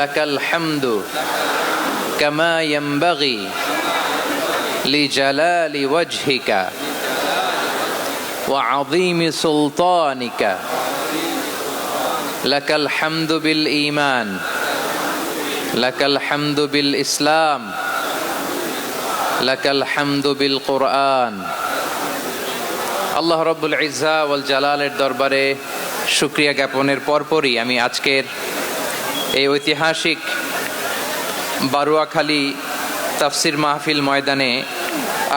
লাকাল হামদু কামা ইয়ামবাগি লিজালালি ওয়াজহিকা ওয়া আযীমি সুলতানিকা। লাকাল হামদু বিল ঈমান, লাকাল হামদু বিল ইসলাম বিল কোরআন। আল্লাহ রব্বুল ইজ্জা ওয়াল জালালের দরবারে শুক্রিয়া জ্ঞাপনের পরপরই আমি আজকের এই ঐতিহাসিক বারুয়াখালী তাফসির মাহফিল ময়দানে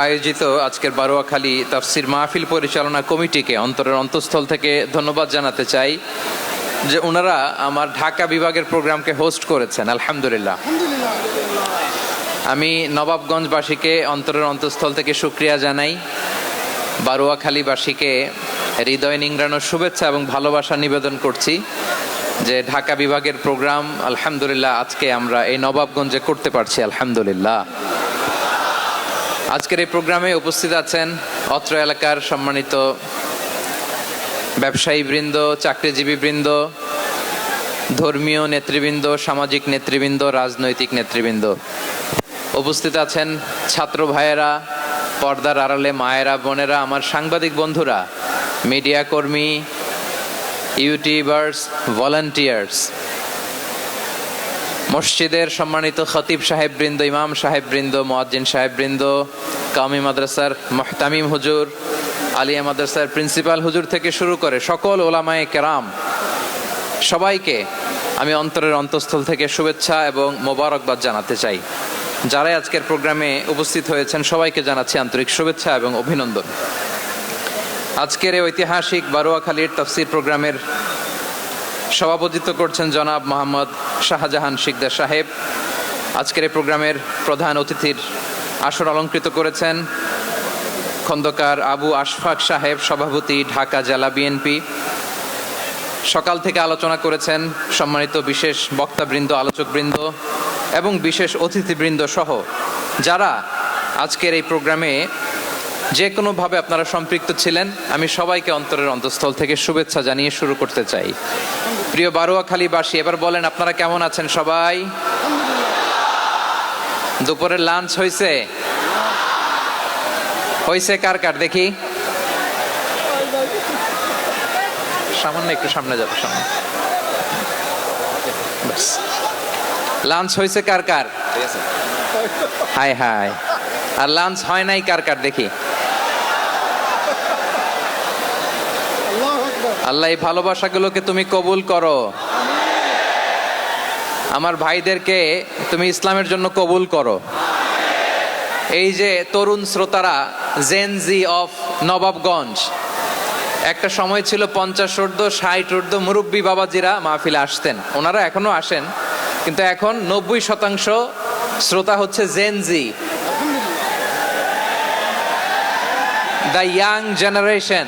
আয়োজিত আজকের বারুয়াখালী তাফসির মাহফিল পরিচালনা কমিটিকে অন্তরের অন্তঃস্থল থেকে ধন্যবাদ জানাতে চাই যে ওনারা আমার ঢাকা বিভাগের প্রোগ্রামকে হোস্ট করেছেন আলহামদুলিল্লাহ। আমি নবাবগঞ্জবাসীকে অন্তরের অন্তঃস্থল থেকে সুক্রিয়া জানাই বারুয়াখালীবাসীকে হৃদয় নিংড়ানোর শুভেচ্ছা এবং ভালোবাসা নিবেদন করছি। যে ঢাকা বিভাগের প্রোগ্রাম, আলহামদুলিল্লাহ আজকে আমরা এই নবাবগঞ্জে করতে পারছি, আলহামদুলিল্লাহ। আজকের এই প্রোগ্রামে উপস্থিত আছেন অত্র এলাকার সম্মানিত ব্যবসায়ী বৃন্দ চাকরিজীবী বৃন্দ ধর্মীয় নেতৃবৃন্দ, সামাজিক নেতৃবৃন্দ, রাজনৈতিক নেতৃবৃন্দ। উপস্থিত আছেন ছাত্র ভাইয়েরা, পর্দার আড়ালে মায়েরা, বোনেরা, আমার সাংবাদিক বন্ধুরা, মিডিয়া কর্মী ইউটিউবার্স, ভলান্টিয়ার্স। মসজিদের সম্মানিত খতিব সাহেব বৃন্দ ইমাম সাহেব বৃন্দ মোয়াজ্জিন সাহেব বৃন্দ কামি মাদ্রাসার মহতামিম হুজুর, আলিয়া মাদ্রাসার প্রিন্সিপাল হুজুর থেকে শুরু করে সকল ওলামায়ে কেরাম, সবাইকে আমি অন্তরের অন্তঃস্থল থেকে শুভেচ্ছা এবং মোবারকবাদ জানাতে চাই। যারাই আজকের প্রোগ্রামে উপস্থিত হয়েছেন, সবাইকে জানাচ্ছি আন্তরিক শুভেচ্ছা এবং অভিনন্দন। আজকের ঐতিহাসিক বারোয়াখালীর তফসির প্রোগ্রামের সভাপতিত্ব করছেন জনাব মোহাম্মদ শাহজাহান শিকদার সাহেব। আজকের এই প্রোগ্রামের প্রধান অতিথির আসর অলঙ্কৃত করেছেন খন্দকার আবু আশফাক সাহেব, সভাপতি ঢাকা জেলা বিএনপি। সকাল থেকে আলোচনা করেছেন সম্মানিত বিশেষ বক্তাবৃন্দ, আলোচকবৃন্দ এবং বিশেষ অতিথিবৃন্দ সহ যারা আজকের এই প্রোগ্রামে যে কোনোভাবে আপনারা সম্পৃক্ত ছিলেন আমি সবাইকে অন্তরের অন্তঃস্থল থেকে শুভেচ্ছা জানিয়ে শুরু করতে চাই। প্রিয় বারোয়াখালীবাসী এবার বলেন আপনারা কেমন আছেন সবাই? দুপুরের লাঞ্চ হয়েছে হয়েছে কার কার? দেখি। সামান্য একটু সামনে যাবে সামনে। লাঞ্চ হয়েছে কার কার? হাই হাই আর লাঞ্চ হয় নাই কার কার? দেখি। আল্লাহ এই ভালোবাসাগুলোকে তুমি কবুল করো। আমার ভাইদেরকে তুমি ইসলামের জন্য কবুল করো। এই যে তরুণ শ্রোতারা জেনজি অফ নবাবগঞ্জ, একটা সময় ছিল পঞ্চাশ ঊর্ধ্ব, ষাট ঊর্ধ্ব মুরব্বী বাবাজিরা মাহফিলে আসতেন। ওনারা এখনও আসেন, কিন্তু এখন নব্বই শতাংশ শ্রোতা হচ্ছে Gen Z the young generation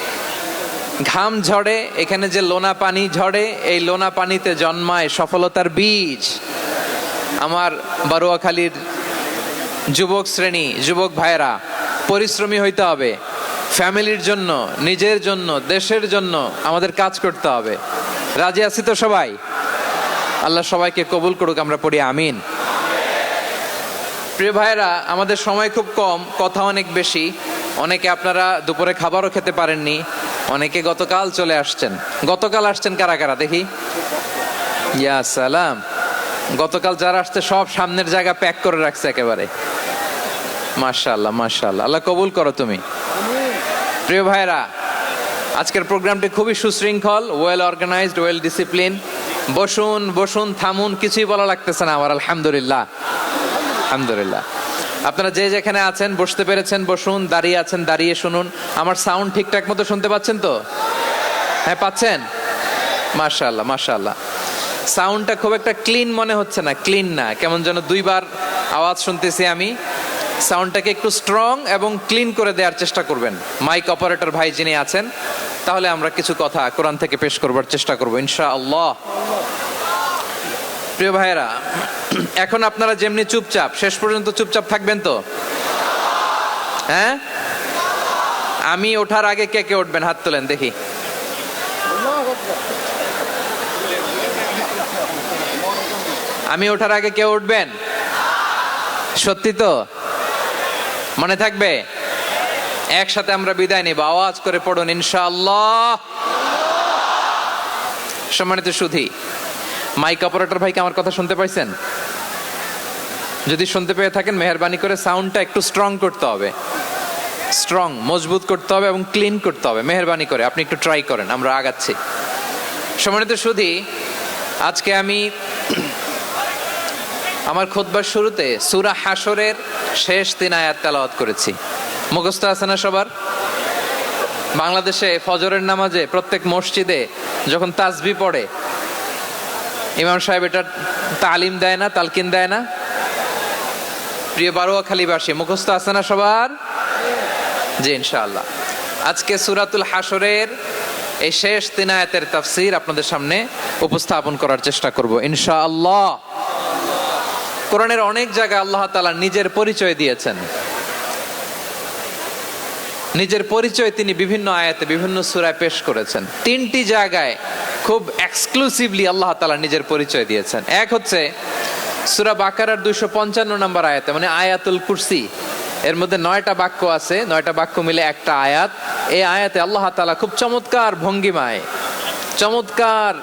ঘাম ঝরে, এখানে যে লোনা পানি ঝরে, এই লোনা পানিতে জন্মায় সফলতার বীজ। আমার বারুয়াখালীর যুবক শ্রেণি, যুবক ভাইয়েরা, পরিশ্রমী হইতে হবে, ফ্যামিলির জন্য, নিজের জন্য, দেশের জন্য আমাদের কাজ করতে হবে। রাজি আছি তো সবাই? আল্লাহ সবাইকে কবুল করুক, আমরা পড়ি আমিন। প্রিয় ভাইরা আমাদের সময় খুব কম, কথা অনেক বেশি। অনেকে আপনারা দুপুরে খাবারও খেতে পারেননি। অনেকে গতকাল চলে আসছেন। গতকাল আসছেন কারা কারা? দেখি। ইয়া সালাম। গতকাল যারা আসছে সব সামনের জায়গা প্যাক করে রাখছে একেবারে। মাশাআল্লাহ মাশাআল্লাহ। আল্লাহ কবুল করো তুমি। প্রিয় ভাইরা আজকের প্রোগ্রামটি খুবই সুশৃঙ্খল ওয়েল অর্গানাইজড ওয়েল ডিসিপ্লিন বসুন বসুন, থামুন, কিছুই বলা লাগতেছে না আমার, আলহামদুলিল্লাহ। আলহামদুলিল্লাহ। আপনারা যে যেখানে আছেন, বসতে পেরেছেন, বসুন, দাঁড়িয়ে আছেন, দাঁড়িয়ে শুনুন। আমার সাউন্ড ঠিকঠাক মতো শুনতে পাচ্ছেন তো? হ্যাঁ পাচ্ছেন? মাশাআল্লাহ মাশাআল্লাহ। সাউন্ডটা খুব একটা ক্লিন মনে হচ্ছে না, ক্লিন না। কেমন যেন দুইবার আওয়াজ শুনতেছি আমি। সাউন্ডটাকে একটু স্ট্রং এবং ক্লিন করে দেওয়ার চেষ্টা করবেন। মাইক অপারেটর ভাই যিনি আছেন, তাহলে আমরা কিছু কথা কোরআন থেকে পেশ করবার চেষ্টা করব ইনশা আল্লাহ প্রিয় ভাইয়েরা, এখন আপনারা যেমনি চুপচাপ, শেষ পর্যন্ত চুপচাপ থাকবেন তো? হ্যাঁ? আমি ওঠার আগে কে কে উঠবেন? হাত তোলেন, দেখি। আমি ওঠার আগে কেউ উঠবেন? সত্যি তো? মনে থাকবে? একসাথে আমরা বিদায় নিব। আওয়াজ করে পড়ুন, ইনশাআল্লাহ। সম্মানিত সুধী মাইক অপারেটর ভাইকে আমার কথা শুনতে পাইছেন? যদি শুনতে পেয়ে থাকেন, মেহরবানি করে সাউন্ডটা একটু স্ট্রং করতে হবে। স্ট্রং মজবুত করতে হবে এবং ক্লিন করতে হবে। মেহরবানি করে, আপনি একটু ট্রাই করেন, আমরা আগাচ্ছি। সম্মানিত সুধী, আজকে আমি আমার খোদবার শুরুতে সুরা হাসরের শেষ তিন আয়াত তেলাওয়াত করেছি। মুখস্থ আছে না সবার? বাংলাদেশে ফজরের নামাজে প্রত্যেক মসজিদে যখন তাজবি পড়ে ইমাম সাহেব এটা তালিম দেয় না, তালকিন দেয় না। প্রিয় বারোয়াখালীবাসী মুখস্থ আছে না সবার? জি, ইনশাআল্লাহ। আজকে সুরাতুল হাসরের এই শেষ তিন আয়াতের তাফসির আপনাদের সামনে উপস্থাপন করার চেষ্টা করব, ইনশাআল্লাহ। কোরআনের অনেক জায়গায় আল্লাহ তালা নিজের পরিচয় দিয়েছেন। নিজের পরিচয় তিনি বিভিন্ন আয়াতে, বিভিন্ন সুরায় পেশ করেছেন। তিনটি জায়গায় খুব এক্সক্লুসিভলি আল্লাহ তালা নিজের পরিচয় দিয়েছেন। এক হচ্ছে সুরা বাকারার দুইশো পঞ্চান্ন নম্বর আয়াতে মানে আয়াতুল কুরসি, এর মধ্যে নয়টা বাক্য আছে, নয়টা বাক্য মিলে একটা আয়াত। এই আয়াতে আল্লাহ তালা খুব চমৎকার ভঙ্গিমায়, চমৎকার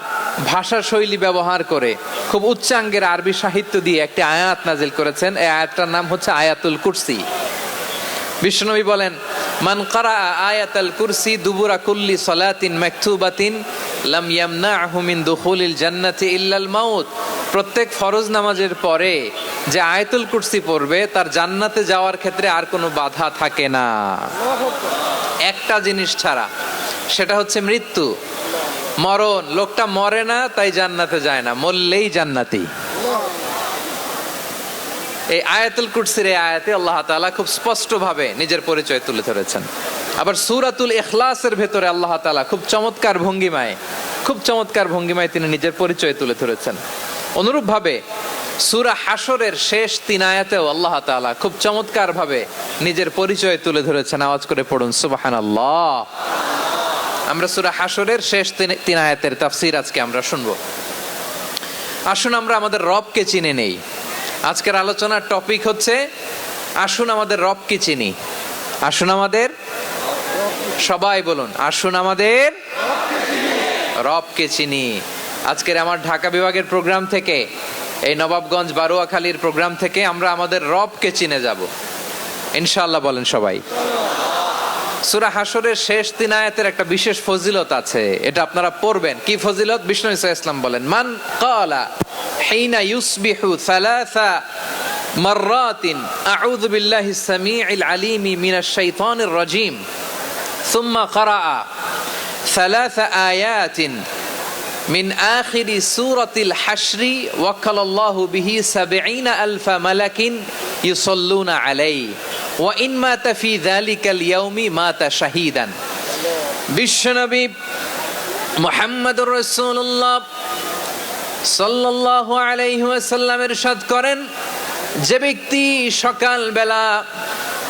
ভাষা শৈলী ব্যবহার করে খুব উচ্চাঙ্গের আরবি সাহিত্য দিয়ে একটি আয়াত নাজিল করেছেন। এই আয়াতটার নাম হচ্ছে আয়াতুল কুরসি। বিষ্ণবী বলেন, মান কারা আয়াতাল কুরসি দুবুরা কুল্লি সলাতিন মাকতুবাতিন লাম দুখুলিল জান্নাতি ইল্লাল মাউত। প্রত্যেক ফরজ নামাজের পরে যে কুরসি পড়বে, তার জান্নাতে যাওয়ার ক্ষেত্রে আর কোনো বাধা থাকে না। একটা জিনিস ছাড়া, সেটা হচ্ছে মৃত্যু। মরণ, লোকটা মরে না, তাই জান্নাতে যায় না, মরলেই জান্নাতি। এই আয়াতুল কুরসির এই আয়াতে আল্লাহ তাআলা খুব স্পষ্টভাবে নিজের পরিচয় তুলে ধরেছেন। আবার সুরাতুল এখলাসের ভেতরে আল্লাহ তাআলা খুব চমৎকার ভঙ্গিমায়, খুব চমৎকার ভঙ্গিমায় তিনি নিজের পরিচয় তুলে ধরেছেন। অনুরূপভাবে সুরা হাসরের শেষ তিন আয়াতেও আল্লাহ তাআলা খুব চমৎকার ভাবে নিজের পরিচয় তুলে ধরেছেন। আওয়াজ করে পড়ুন সুবাহান আল্লাহ আমরা সুরা হাসরের শেষ তিন তিন আয়াতের তাফসীর আজকে আমরা শুনব। আসুন আমরা আমাদের রবকে চিনে নেই। আজকের আলোচনার টপিক হচ্ছে, আসুন আমাদের রবকে চিনি। আসুন আমাদের সবাই বলুন, আসুন আমাদের রবকে চিনি। আজকের আমার ঢাকা বিভাগের প্রোগ্রাম থেকে, এই নবাবগঞ্জ বারুয়াখালীর প্রোগ্রাম থেকে আমরা আমাদের রবকে চিনে যাব। ইনশাল্লাহ বলেন সবাই। সুরা হাসরের শেষ দিন আয়াতের একটা বিশেষ ফজিলত আছে, এটা আপনারা পড়বেন। কি ফজিলত? বিষ্ণু ইসা ইসলাম বলেন, মান কালা হেইনা ইউসবিহু সালাসা মাররাতিন আউযু বিল্লাহিস সামিউল আলিমি মিনাশ শাইতানির রাজিম। ثم قرأ ثلاث آيات من آخر سورة الحشر وكل الله به سبعين ألف ملك يصلون عليه وإن مات في ذلك اليوم مات شهيدا বিশ্বনবী মোহাম্মদ রসুল্লাহ সাল্লাল্লাহু আলাইহি ওয়াসাল্লাম ইরশাদ করেন যে ব্যক্তি সকাল বেলা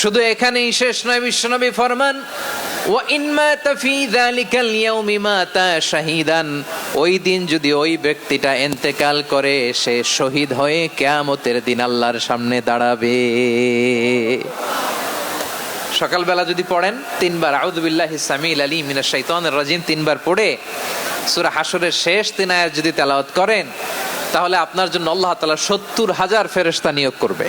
শুধু এখানেই শেষ নয়, বিশ্বনবী ফরমান ওই দিন যদি ওই ব্যক্তিটা ইন্তেকাল করে, সে শহীদ হয়ে কিয়ামতের দিন আল্লাহর সামনে দাঁড়াবে। সকালবেলা যদি পড়েন, তিনবার আউযুবিল্লাহি সামিল আলী মিনা শাইতানির রাজিম তিনবার পড়ে, সূরা হাশরের শেষ তিন আয়াত যদি তেলাওয়াত করেন, তাহলে আপনার জন্য আল্লাহ তাআলা সত্তর হাজার ফেরেশতা নিয়োগ করবে।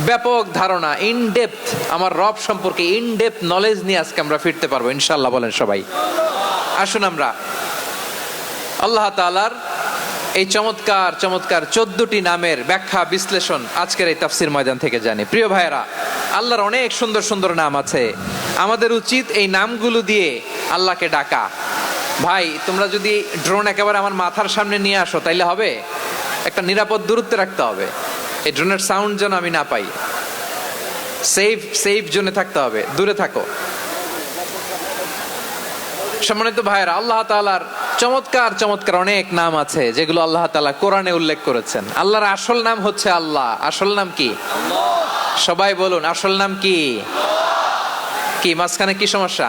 ব্যাপক ধারণা ইন ডেপথ আমার রব সম্পর্কে ইন ডেপথ নলেজ নিয়ে আজকে আমরা ফিরতে পারব ইনশাল্লাহ বলেন সবাই। আসুন আমরা, আল্লাহ তালার এই চমৎকার চমৎকার চোদ্দটি নামের ব্যাখ্যা, বিশ্লেষণ আজকের এই তাফসির ময়দান থেকে জানি। প্রিয় ভাইয়েরা, আল্লাহর অনেক সুন্দর সুন্দর নাম আছে। আমাদের উচিত এই নামগুলো দিয়ে আল্লাহকে ডাকা। ভাই, তোমরা যদি ড্রোন একেবারে আমার মাথার সামনে নিয়ে আসো, তাইলে হবে? একটা নিরাপদ দূরত্বে রাখতে হবে। এই ড্রোনের সাউন্ড যেন আমি না পাই। সেফ সেফ জোনে থাকতে হবে, দূরে থাকো। সম্মানিত ভাইয়েরা, আল্লাহ তালার চমৎকার চমৎকার অনেক নাম আছে, যেগুলো আল্লাহ তালা কোরআনে উল্লেখ করেছেন। আল্লাহর আসল নাম হচ্ছে আল্লাহ। আসল নাম কি? সবাই বলুন, আসল নাম কি? কি, মাঝখানে কি সমস্যা?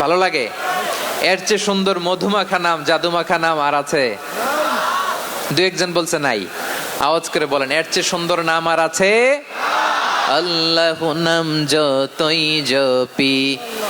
ভালো লাগে? এর চেয়ে সুন্দর মধুমাখা নাম, জাদুমাখা নাম আর আছে? দু একজন বলছে নাই। আওয়াজ করে বলেন, এর চেয়ে সুন্দর নাম আর আছে? আল্লাহ নাম যতই জপি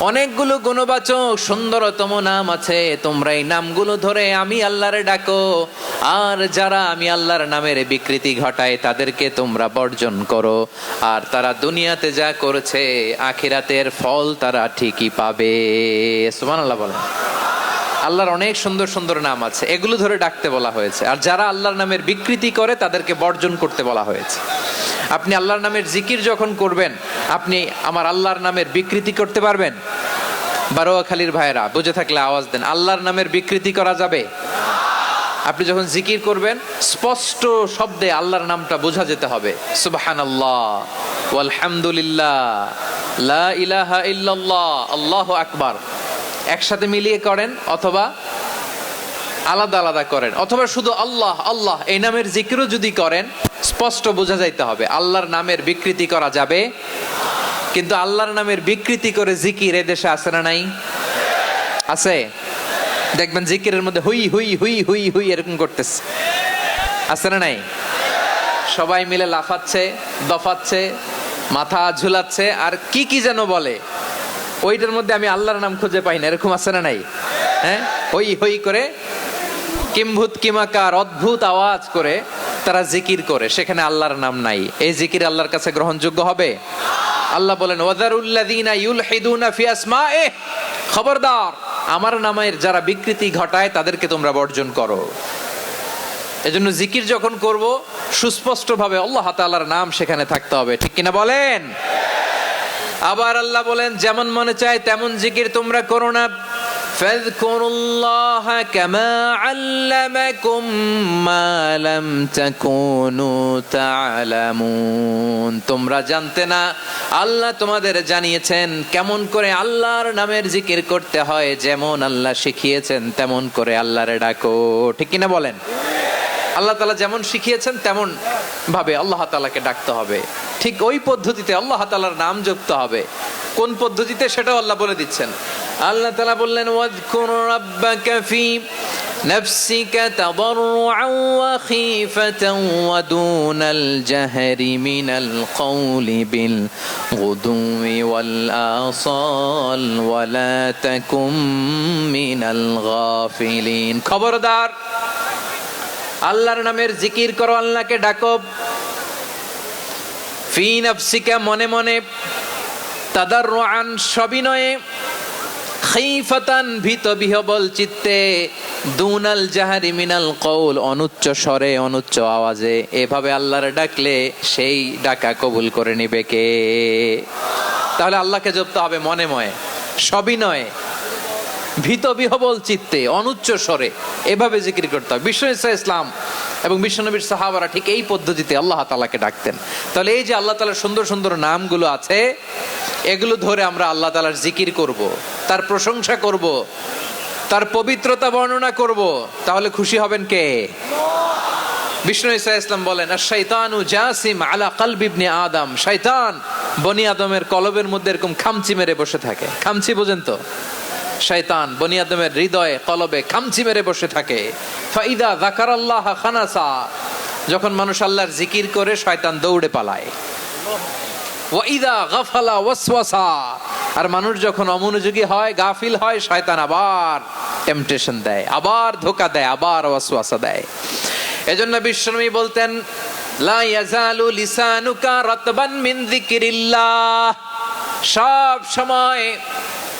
অনেকগুলো গুণবাচক সুন্দরতম নাম আছে, তোমরা এই নামগুলো ধরে আমি আল্লাহরে ডাকো। আর যারা আমি আল্লাহর নামের বিকৃতি ঘটায়, তাদেরকে তোমরা বর্জন করো। আর তারা দুনিয়াতে যা করেছে, আখিরাতের ফল তারা ঠিকই পাবে। সুমান আল্লাহ বলেন। আল্লাহর অনেক সুন্দর সুন্দর নাম আছে। এগুলো ধরে ডাকতে বলা হয়েছে। আর যারা আল্লাহর নামের বিকৃতি করে, তাদেরকে বর্জন করতে বলা হয়েছে। আপনি আল্লাহর নামের জিকির যখন করবেন, আপনি আমার আল্লাহর নামের বিকৃতি করতে পারবেন? বারোয়াখালীর ভাইয়েরা, বুঝে থাকলে আওয়াজ দেন, আল্লাহর নামের বিকৃতি করা যাবে? আপনি যখন জিকির করবেন, স্পষ্ট শব্দে আল্লাহর নামটা বোঝা যেতে হবে। সুবাহান আল্লাহ আলহামদুলিল্লাহ লা ইলাহা ইল্লাল্লাহ, আল্লাহু আকবার। একসাথে মিলিয়ে করেন অথবা আলাদা আলাদা করেন। অথবা শুধু আল্লাহ আল্লাহ, এই নামের জিকিরও যদি করেন, স্পষ্ট বোঝা যাইতে হবে, আল্লাহর নামের বিকৃতি করা যাবে। কিন্তু আল্লাহর নামের বিকৃতি করে জিকির এ দেশে আছে না নাই? আছে? দেখবেন জিকিরের মধ্যে হুই হুই হুই হুই হুই এরকম করতেছে। আছে না নাই? সবাই মিলে লাফাচ্ছে, দফাচ্ছে, মাথা ঝুলাচ্ছে, আর কি কি যেন বলে। ওইটার মধ্যে আমি আল্লাহর নাম খুঁজে পাই না, এরকম আছে না নাই? হ্যাঁ? হই হই করে কিম্ভূত কিমাকার অদ্ভুত আওয়াজ করে তারা জিকির করে, সেখানে আল্লাহর নাম নাই। এই জিকির আল্লাহর কাছে গ্রহণযোগ্য হবে? আল্লাহ বলেন, ওয়াদারুল্লাযীনা ইউলহিদুনা ফি আসমায়ে। খবরদার, আমার নামের যারা বিকৃতি ঘটায় তাদেরকে তোমরা বর্জন করো। এজন্য জিকির যখন করব সুস্পষ্ট ভাবে আল্লাহ তাআলার নাম সেখানে থাকতে হবে। ঠিক কিনা বলেন? আবার আল্লাহ বলেন যেমন মনে চায় তেমন জিকির তোমরা করো না فاذكروا الله كما علمكم ما لم تكونوا تعلمون তোমরা জানতে না আল্লাহ তোমাদের জানিয়েছেন কেমন করে আল্লাহর নামের জিকির করতে হয় যেমন আল্লাহ শিখিয়েছেন তেমন করে আল্লাহরে ডাকো ঠিক কিনা বলেন আল্লাহ তালা যেমন শিখিয়েছেন তেমন ভাবে আল্লাহ তালাকে ডাকতে হবে ঠিক ওই পদ্ধতিতে আল্লাহ তালার নাম যুক্ত হবে কোন পদ্ধতিতে সেটাও আল্লাহ বলে দিচ্ছেন আল্লাহ তালা বললেন ওয়াজকুর রাব্বাকা ফি نفسك تضرعا وخيفة ودون الجهر من القول بالغدو والآصال ولا تكن من الغافلين খবরদার আল্লাহর নামের জিকির করো, আল্লাহকে ডাকো। ফি নফসিকা, মনে মনে। তাদার আন সবিনয়ে। খাইফাতান ভীত বিহবল চিত্তে। দুনাল জাহারি মিনাল কৌল, অনুচ্চ স্বরে, অনুচ্চ আওয়াজে। এভাবে আল্লাহর ডাকলে সেই ডাকা কবুল করে নিবে কে? তাহলে আল্লাহকে জপতে হবে মনে ময়ে সবিনয়ে। ভীত বিহবল চিত্তে, অনুচ্চ স্বরে, এভাবে জিকির করতে হবে বিশ্ব ইসা ইসলাম এবং বিশ্বনবীর সাহাবারা ঠিক এই পদ্ধতিতে আল্লাহ তালাকে ডাকতেন। তাহলে এই যে আল্লাহ তালার সুন্দর সুন্দর নামগুলো আছে, এগুলো ধরে আমরা আল্লাহ তালার জিকির করব, তার প্রশংসা করব, তার পবিত্রতা বর্ণনা করব। তাহলে খুশি হবেন কে? বিষ্ণু ইসা ইসলাম বলেন শৈতানু জাসিম আলা কালবিবনি আদম। শৈতান বনি আদমের কলবের মধ্যে এরকম খামচি মেরে বসে থাকে। খামচি বোঝেন তো? শয়তান বনি আদমের হৃদয়ে, কলবে খামচি মেরে বসে থাকে। ফাইদা জাকার আল্লাহ খানাসা, যখন মানুষ আল্লাহর জিকির করে, শয়তান দৌড়ে পালায়। ওয়াইদা গাফালা ওয়াসওয়াসা, আর মানুষ যখন অমনোযোগী হয়, গাফিল হয়, শয়তান আবার টেম্পটেশন দেয়, আবার ধোকা দেয়, আবার ওয়াসওয়াসা দেয়। এজন্য বিশ্বনবী বলতেন, লা ইয়াজালু লিসানুকা রাতবান মিন যিকরিল্লাহ। সব সময়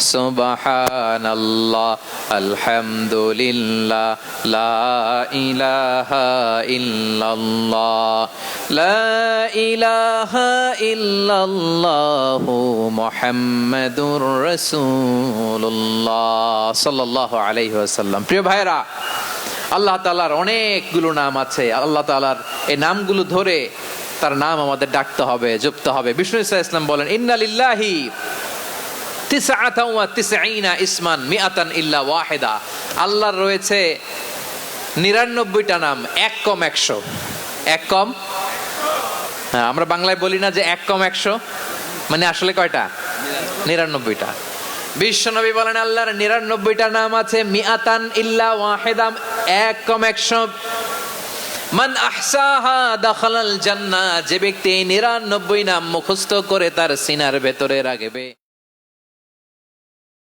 সুবহানাল্লাহ, আলহামদুলিল্লাহ, লা ইলাহা ইল্লাল্লাহ, লা ইলাহা ইল্লাল্লাহ মুহাম্মাদুর রাসূলুল্লাহ, সাল্লাল্লাহু আলাইহি ওয়াসাল্লাম। প্রিয় ভাইরা আল্লাহ তাআলার অনেকগুলো নাম আছে। আল্লাহ তাআলার এই নামগুলো ধরে তার নাম আমাদের ডাকতে হবে, জপতে হবে। বিষ্ণু ইসা ইসলাম বলেন ইন্নালিল্লাহি ইসমান, মিআতান ইল্লা ওয়াহিদা। আল্লাহর রয়েছে নিরানব্বইটা নাম, এক কম একশো। এক কম? হ্যাঁ আমরা বাংলায় বলি না যে এক কম একশো মানে আসলে কয়টা? নিরানব্বইটা। বিশ্বনবী বলেন, আল্লাহর নিরানব্বইটা নাম আছে মিয়াতান ইল্লা ওয়াহেদাম এক কম একশো। মান আহসাহা দাখালাল জান্নাহ, যে ব্যক্তি নিরানব্বই নাম মুখস্থ করে তার সিনার ভেতরে রাখবে।